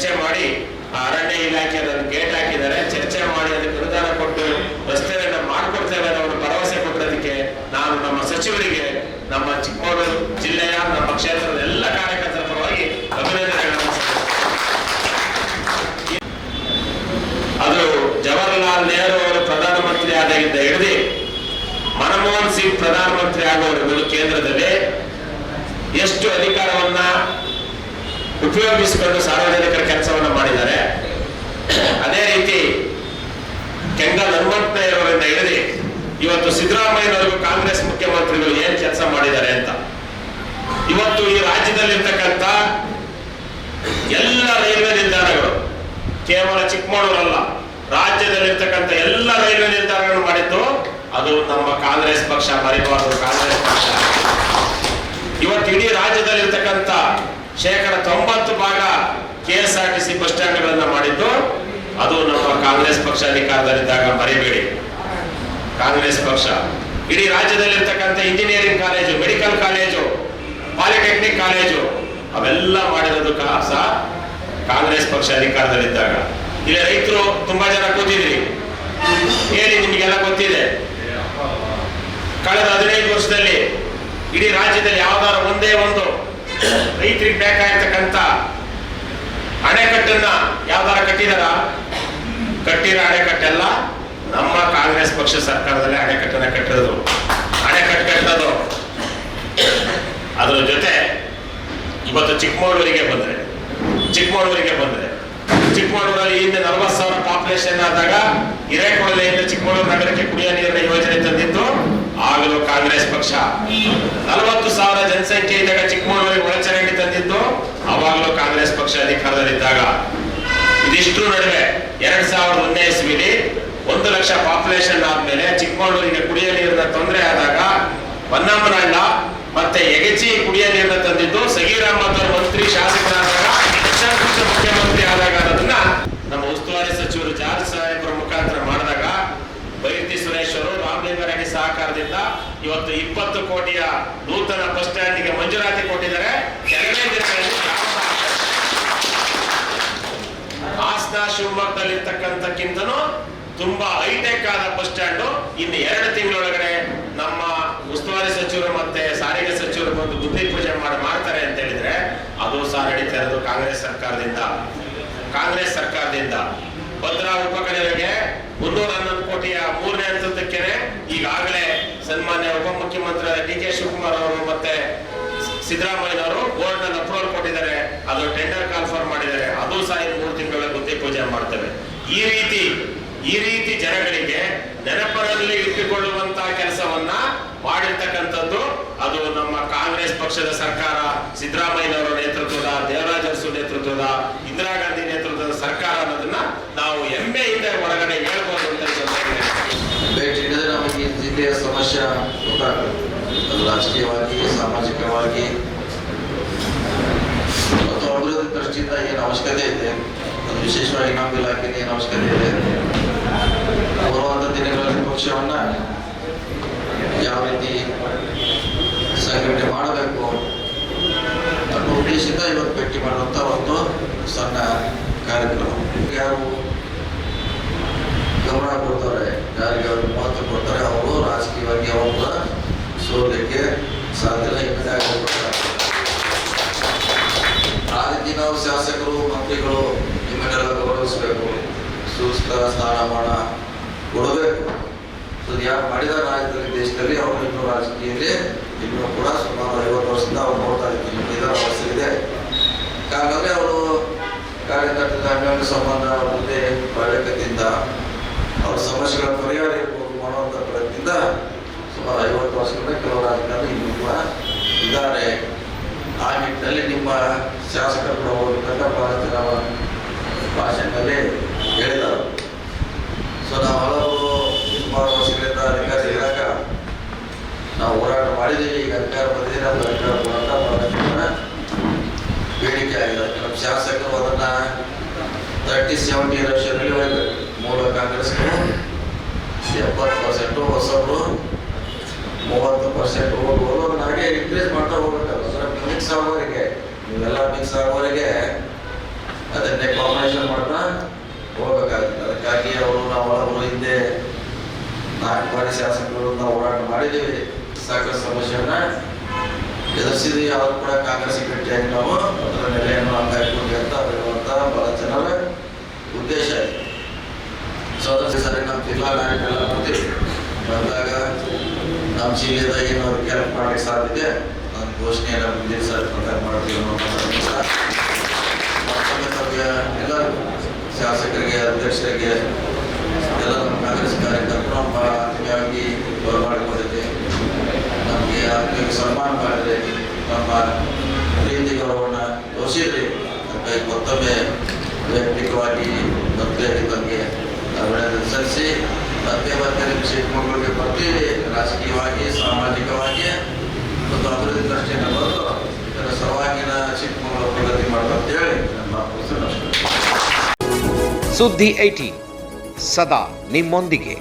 ಚರ್ಚೆ ಮಾಡಿ ಆ ಅರಣ್ಯ ಇಲಾಖೆ ಅದನ್ನು ಗೇಟ್ ಹಾಕಿದ್ದಾರೆ. ಚರ್ಚೆ ಮಾಡಿ ಅದಕ್ಕೆ ಅನುದಾನ ಕೊಟ್ಟು ರಸ್ತೆಗಳನ್ನ ಮಾಡಿಕೊಡ್ತೇವೆ ಅನ್ನೋ ಭರವಸೆ ಕೊಟ್ಟದಕ್ಕೆ ನಾನು ನಮ್ಮ ಸಚಿವರಿಗೆ, ನಮ್ಮ ಚಿಕ್ಕಮಗಳೂರು ಜಿಲ್ಲೆಯ, ನಮ್ಮ ಕ್ಷೇತ್ರದ ಎಲ್ಲ ಕಾರ್ಯಕರ್ತರ ಪರವಾಗಿ ಅಭಿನಂದನೆಗಳನ್ನು ಅದು ಜವಾಹರಲಾಲ್ ನೆಹರು ಅವರು ಪ್ರಧಾನಮಂತ್ರಿ ಆದಾಗಿದ್ದ ಹಿಡಿದು ಮನಮೋಹನ್ ಸಿಂಗ್ ಪ್ರಧಾನಮಂತ್ರಿ ಆಗುವವರೆಗೂ ಕೇಂದ್ರದಲ್ಲಿ. ಎಷ್ಟು ಅಧಿಕಾರವನ್ನ ಉಪಯೋಗಿಸಿಕೊಂಡು ಸಾರ್ವಜನಿಕರ ಕೆಲಸವನ್ನು ಮಾಡಿದ್ದಾರೆ. ಅದೇ ರೀತಿ ಕೆಂಗಲ್ ಹನುಮಂತಯ್ಯರವರಿಂದ ಹಿಡಿದು ಇವತ್ತು ಸಿದ್ದರಾಮಯ್ಯನವರೆಗೂ ಕಾಂಗ್ರೆಸ್ ಮುಖ್ಯಮಂತ್ರಿಗಳು ಏನ್ ಕೆಲಸ ಮಾಡಿದ್ದಾರೆ ಅಂತ. ಇವತ್ತು ಈ ರಾಜ್ಯದಲ್ಲಿರ್ತಕ್ಕಂಥ ಎಲ್ಲ ರೈಲ್ವೆ ನಿಲ್ದಾಣಗಳು, ಕೇವಲ ಚಿಕ್ಕಮಗಳೂರಲ್ಲ, ರಾಜ್ಯದಲ್ಲಿರ್ತಕ್ಕಂಥ ಎಲ್ಲ ರೈಲ್ವೆ ನಿಲ್ದಾಣಗಳು ಮಾಡಿದ್ದು ಅದು ನಮ್ಮ ಕಾಂಗ್ರೆಸ್ ಪಕ್ಷ, ಮರಿಬಾರದು ಕಾಂಗ್ರೆಸ್ ಪಕ್ಷ. ಇವತ್ತು ಇಡೀ ರಾಜ್ಯದಲ್ಲಿರ್ತಕ್ಕಂಥ ಶೇಕಡ ತೊಂಬತ್ತು ಭಾಗ K S R T C bus ಸ್ಟ್ಯಾಂಡ್ಗಳನ್ನ ಮಾಡಿದ್ದು. ಅದು ನಮ್ಮ ಕಾಂಗ್ರೆಸ್ ಪಕ್ಷ ಅಧಿಕಾರದಲ್ಲಿದ್ದಾಗ ಮರಿಬೇಡಿ. ಕಾಂಗ್ರೆಸ್ ಪಕ್ಷ. ಇಡೀ ರಾಜ್ಯದಲ್ಲಿರ್ತಕ್ಕಂಥ engineering college, medical college, polytechnic college, ಅವೆಲ್ಲ ಮಾಡಿರೋದು ಸಹ ಕಾಂಗ್ರೆಸ್ ಪಕ್ಷ ಅಧಿಕಾರದಲ್ಲಿದ್ದಾಗ. ಇಲ್ಲಿ ರೈತರು ತುಂಬಾ ಜನ ಕೂತಿದ್ರಿ ಹೇಳಿ ನಿಮಗೆಲ್ಲ ಗೊತ್ತಿದೆ. ಕಳೆದ ಹದಿನೈದು ವರ್ಷದಲ್ಲಿ ಇಡೀ ರಾಜ್ಯದಲ್ಲಿ ಯಾವ್ದಾದ್ರು ಒಂದೇ ಒಂದು ರೈತರಿಗೆ ಬೇಕಾಗಿರ್ತಕ್ಕಂಥ ಅಣೆಕಟ್ಟನ್ನ ಯಾವ್ದಾರ ಕಟ್ಟಿದಾರ? ಕಟ್ಟಿರೋ ಅಣೆಕಟ್ಟೆಲ್ಲ ನಮ್ಮ ಕಾಂಗ್ರೆಸ್ ಪಕ್ಷ ಸರ್ಕಾರದಲ್ಲಿ ಅಣೆಕಟ್ಟನ್ನ ಕಟ್ಟಿರೋದು. ಅಣೆಕಟ್ಟು ಕಟ್ಟೋದು ಅದರ ಜೊತೆ ಇವತ್ತು ಚಿಕ್ಕಮಗಳೂರಿಗೆ ಬಂದರೆ ಚಿಕ್ಕಮಗಳೂರಿಗೆ ಬಂದರೆ, ಚಿಕ್ಕಮಗಳೂರಲ್ಲಿ ಹಿಂದೆ ನಲವತ್ತು ಸಾವಿರ ಪಾಪ್ಯುಲೇಷನ್ ಆದಾಗ ಹಿರೇಕೊಳಲೆಯಿಂದ ಚಿಕ್ಕಮಗಳೂರು ನಗರಕ್ಕೆ ಕುಡಿಯೋ ನೀರಿನ ಯೋಜನೆ ತಂದಿದ್ದು ಆಗಲೂ ಕಾಂಗ್ರೆಸ್ ಪಕ್ಷ. ನಲವತ್ತು ಸಾವಿರ ಜನಸಂಖ್ಯೆ ಇದ್ದಾಗ ಚಿಕ್ಕಮಗಳೂರಿಗೆ ಒಳಚರಂಡಿ ತಂದಿದ್ದು ಅವಾಗಲೂ ಕಾಂಗ್ರೆಸ್ ಪಕ್ಷ ಅಧಿಕಾರದಲ್ಲಿದ್ದಾಗ. ಇದಿಷ್ಟು ನಡುವೆ ಎರಡ್ ಸಾವಿರದ ಒಂದನೇ ಇಸ್ವಿಲಿ ಒಂದು ಲಕ್ಷ ಪಾಪ್ಯುಲೇಷನ್ ಆದ್ಮೇಲೆ ಚಿಕ್ಕಮಗಳೂರಿಗೆ ಕುಡಿಯ ನೀರಿನ ತೊಂದರೆ ಆದಾಗ ಹೊನ್ನಮ್ಮನಹಳ್ಳ ಮತ್ತೆ ಎಗೆಚಿ ಕುಡಿಯ ನೀರಿನ ತಂದಿದ್ದು, ಸಗೀರ್ ಮತ್ತು ಅವ್ರ ಮಂತ್ರಿ ಶಾಸಕರಾದಾಗ ಹಾಸನ ಶಿವಮೊಗ್ಗದಲ್ಲಿರ್ತಕ್ಕಂಥಕ್ಕಿಂತನೂ ತುಂಬಾ ಹೈಟೆಕ್ ಆದ ಬಸ್ ಸ್ಟ್ಯಾಂಡ್ ಇನ್ನು ಎರಡು ತಿಂಗಳೊಳಗಡೆ ನಮ್ಮ ಉಸ್ತುವಾರಿ ಸಚಿವರು ಮತ್ತೆ ಸಾರಿಗೆ ಸಚಿವರು ಬಂದು ಬುದ್ಧಿ ಪೂಜೆ ಮಾಡಿ, ಮಾಡ್ತಾರೆ ಅಂತ ಹೇಳಿದ್ರೆ ಅದು ಸಹ ನಡೀತಾ ಇರೋದು ಕಾಂಗ್ರೆಸ್ ಸರ್ಕಾರದಿಂದ. ಕಾಂಗ್ರೆಸ್ ಸರ್ಕಾರದಿಂದ. ಭದ್ರಾ ಉಪಕರಣಗಳಿಗೆ ಮುನ್ನೂರ ಹನ್ನೊಂದು ಕೋಟಿಯ ಮೂರನೇ ಹಂತದಕ್ಕೆ ಈಗಾಗಲೇ ಸನ್ಮಾನ್ಯ ಉಪಮುಖ್ಯಮಂತ್ರಿ ಡಿ ಕೆ ಶಿವಕುಮಾರ್ ಅವರು ಮತ್ತೆ ಸಿದ್ದರಾಮಯ್ಯನವರು ಬೋರ್ಡ್ನಲ್ಲಿ ಅಪ್ರೂವಲ್ ಕೊಟ್ಟಿದ್ದಾರೆ. ಅದು ಟೆಂಡರ್ ಕನ್ಫರ್ಮ್ ಮಾಡಿದರೆ ಅದು ಸಹ ಮೂರು ತಿಂಗಳ ಗುತ್ತಿ ಪೂಜೆ ಮಾಡ್ತೇವೆ. ಈ ರೀತಿ ಈ ರೀತಿ ಜನಗಳಿಗೆ ನೆನಪರಲ್ಲಿ ಇಟ್ಟುಕೊಳ್ಳುವಂತಹ ಕೆಲಸವನ್ನ ಮಾಡಿರ್ತಕ್ಕಂಥದ್ದು ಅದು ನಮ್ಮ ಕಾಂಗ್ರೆಸ್ ಪಕ್ಷದ ಸರ್ಕಾರ, ಸಿದ್ದರಾಮಯ್ಯನವರ ನೇತೃತ್ವದ, ದೇವರಾಜ ಅರಸು ನೇತೃತ್ವದ, ಇಂದಿರಾ ಗಾಂಧಿ ನೇತೃತ್ವದ ಸರ್ಕಾರ ಅನ್ನೋದನ್ನ ನಾವು ಹೆಮ್ಮೆಯಿಂದ ಹೊರಗಡೆ ಹೇಳ್ಬೋದು ಅಂತ ನಮಗೆ ಜಿಲ್ಲೆಯ ಸಮಸ್ಯೆ ಗೊತ್ತಾಗ್ತದೆ. ರಾಷ್ಟ್ರೀಯವಾಗಿ ಸಾಮಾಜಿಕವಾಗಿ. ಅಭಿವೃದ್ಧಿ ದೃಷ್ಟಿಯಿಂದ ಏನು ಅವಶ್ಯಕತೆ ಇದೆ? ಅದು ವಿಶೇಷವಾಗಿ ನಮ್ಮ ಇಲಾಖೆಗೆ ಏನು ಅವಶ್ಯಕತೆ ಇದೆ? ಬರುವಂಥ ದಿನಗಳಲ್ಲಿ ಪಕ್ಷವನ್ನ ಯಾವ ರೀತಿ ಸಂಘಟನೆ ಮಾಡಬೇಕು? ಅನ್ನೋ ಉದ್ದೇಶದಿಂದ ಇವತ್ತು ಭೇಟಿ ಮಾಡುವಂಥ ಒಂದು ಸಣ್ಣ ಕಾರ್ಯಕ್ರಮ. ಯಾರು ಗಮನ ಕೊಡ್ತಾರೆ? ಯಾರಿಗೆ ಅವರು ಮಹತ್ವ ಕೊಡ್ತಾರೆ ಅವರು ರಾಜಕೀಯವಾಗಿ ಅವರು ಕೂಡ ಸೋಲಿಕ್ಕೆ ಸಾಧ್ಯ ಇಲ್ಲ ಹಿನ್ನಡೆ ಆಗಿರ್ತಾರೆ ಆ ರೀತಿ ನಾವು ಶಾಸಕರು ಮಂತ್ರಿಗಳು ನಿಮ್ಮನ್ನೆಲ್ಲ ಗೌರವಿಸಬೇಕು ಸೂಕ್ತ ಸ್ಥಾನಮಾನ ಕೊಡಬೇಕು ಸೊ ಯಾರು ಮಾಡಿದ ರಾಜ್ಯದಲ್ಲಿ, ದೇಶದಲ್ಲಿ ಅವರು ಇನ್ನೂ ರಾಜಕೀಯದಲ್ಲಿ ಇನ್ನೂ ಕೂಡ ಸುಮಾರು ಐವತ್ತು ವರ್ಷದಿಂದ ಅವ್ರು ನೋಡ್ತಾ ಇದ್ದೀವಿ ಇದರ ಇದೆ. ಹಾಗಾಗಿ ಅವರು ಕಾರ್ಯಕರ್ತರ ಅನ್ಯೋನ್ಯ ಸಂಬಂಧ ಮುಂದೆ ಪರ್ಯಟಕದಿಂದ ಅವ್ರ ಸಮಸ್ಯೆಗಳ ಪರಿಹಾರ ಇರ್ಬೋದು ಮಾಡುವಂಥ ಪ್ರಯತ್ನದಿಂದ ಸುಮಾರು ಐವತ್ತು ವರ್ಷಗಳ ಕೆಲವು ರಾಜಕೀಯ ಇನ್ನೂ ಕೂಡ ಇದ್ದಾರೆ. ಆ ನಿಟ್ಟಿನಲ್ಲಿ ನಿಮ್ಮ ಶಾಸಕರು ಭಾರತ ಬಹಳ ಭಾಷಣದಲ್ಲಿ ಹೇಳಿದರು ಸೊ ನಾವು ಹಲವು ಸುಮಾರು ವರ್ಷಗಳಿಂದ ಅಧಿಕಾರಿಗಳಾಗ ನಾವು ಹೋರಾಟ ಮಾಡಿದ್ದೀವಿ ಈಗ ಅಧಿಕಾರ ಬಂದಿದೆ ನಮ್ಗೆ ಬೇಡಿಕೆ ಆಗಿದೆ. ನಮ್ಮ ಶಾಸಕರು ಅದನ್ನ ತರ್ಟಿ ಸೆವೆಂಟಿ ಎಲೆಕ್ಷನಲ್ಲಿ ಹೋಗ್ಬೇಕು ಮೂಲ ಕಾಂಗ್ರೆಸ್ಗಳು ಎಪ್ಪತ್ತು ಪರ್ಸೆಂಟು ಹೊಸಬ್ರು, ಮೂವತ್ತು ಪರ್ಸೆಂಟ್ ಹೋಗ್ಬೋದು ಅದನ್ನ ಹಾಗೆ ಇನ್ಕ್ರೀಸ್ ಮಾಡ್ತಾ ಹೋಗ್ಬೇಕಲ್ಲ ಮಿಕ್ಸ್ ಆಗೋವರೆಗೆ ಇವೆಲ್ಲ ಮಿಕ್ಸ್ ಆಗೋರಿಗೆ ಅದನ್ನೇ ಕಾಂಬಿನೇಷನ್ ಮಾಡ್ತಾ ಹೋಗ್ಬೇಕಾಗುತ್ತೆ. ಅದಕ್ಕಾಗಿ ಅವರು ನಾವು ಅವರು ಹಿಂದೆ ನಾಲ್ಕು ಬಾರಿ ಶಾಸಕರು ನಾವು ಹೋರಾಟ ಮಾಡಿದ್ದೀವಿ. ಸಾಕಷ್ಟು ಸಮಸ್ಯೆಯನ್ನ ಎದುರಿಸಿದ್ವಿ ಆದ್ರೂ ಕೂಡ ಕಾಂಗ್ರೆಸ್ ಭೇಟಿಯಾಗಿ ನಾವು ಅದರ ನೆಲೆಯನ್ನು ಹಾಕಿಕೊಂಡು ಅಂತ ಹೇಳುವಂತ ಬಹಳ ಜನರ ಉದ್ದೇಶ ಇದೆ. ಸೊ ಅದ್ರ ಸರಿ, ನಮ್ಮ ಜಿಲ್ಲಾ ನಾಯಕರೆಲ್ಲ ಬರ್ತೀವಿ ಬಂದಾಗ ನಮ್ಮ ಜಿಲ್ಲೆದ ಏನಾದ್ರು ಕೆಲಸ ಮಾಡಲಿಕ್ಕೆ ಸಾಧ್ಯತೆ ನಾನು ಘೋಷಣೆಯನ್ನು ಮುಂದಿನ ಸರ್ ಪ್ರಕಾರ ಮಾಡ್ತೀವಿ ಅನ್ನೋ ಎಲ್ಲರಿಗೂ ಶಾಸಕರಿಗೆ, ಅಧ್ಯಕ್ಷರಿಗೆ ಎಲ್ಲ ನಮ್ಮ ಕಾಂಗ್ರೆಸ್ ಕಾರ್ಯಕರ್ತರು ಬಹಳ ಆತ್ಮೀಯವಾಗಿ ಬರಮಾಡಿಕೊಂಡಿದ್ದೆ ಆತ್ಮೀಯ ಸನ್ಮಾನ ಮಾಡಿದ್ರೆ ನಮ್ಮ ಪ್ರೀತಿ ಗೌರವವನ್ನು ತೋರಿಸಿದ್ರಿ ಮತ್ತೊಮ್ಮೆ ವೈಯಕ್ತಿಕವಾಗಿ ಮತ್ತೆ ಬಗ್ಗೆ ಅಭಿನಂದನೆ ಸಲ್ಲಿಸಿ ಮತ್ತೆ ಮತ್ತೆ ನಿಮ್ಮ ಬರ್ತೀವಿ ರಾಜಕೀಯವಾಗಿ ಸಾಮಾಜಿಕವಾಗಿ ಮತ್ತು ಅಭಿವೃದ್ಧಿ ದೃಷ್ಟಿಯಿಂದ ಬಂದು ಇದರ ಸರ್ವಾಂಗೀಣ ಚಿಕ್ಕಮಗಳೂರು ಪ್ರಗತಿ ಮಾಡಬೇಕಂತೇಳಿ ಅಷ್ಟೇ ಸುದ್ದಿ ಐಟಿ ಸದಾ ನಿಮ್ಮೊಂದಿಗೆ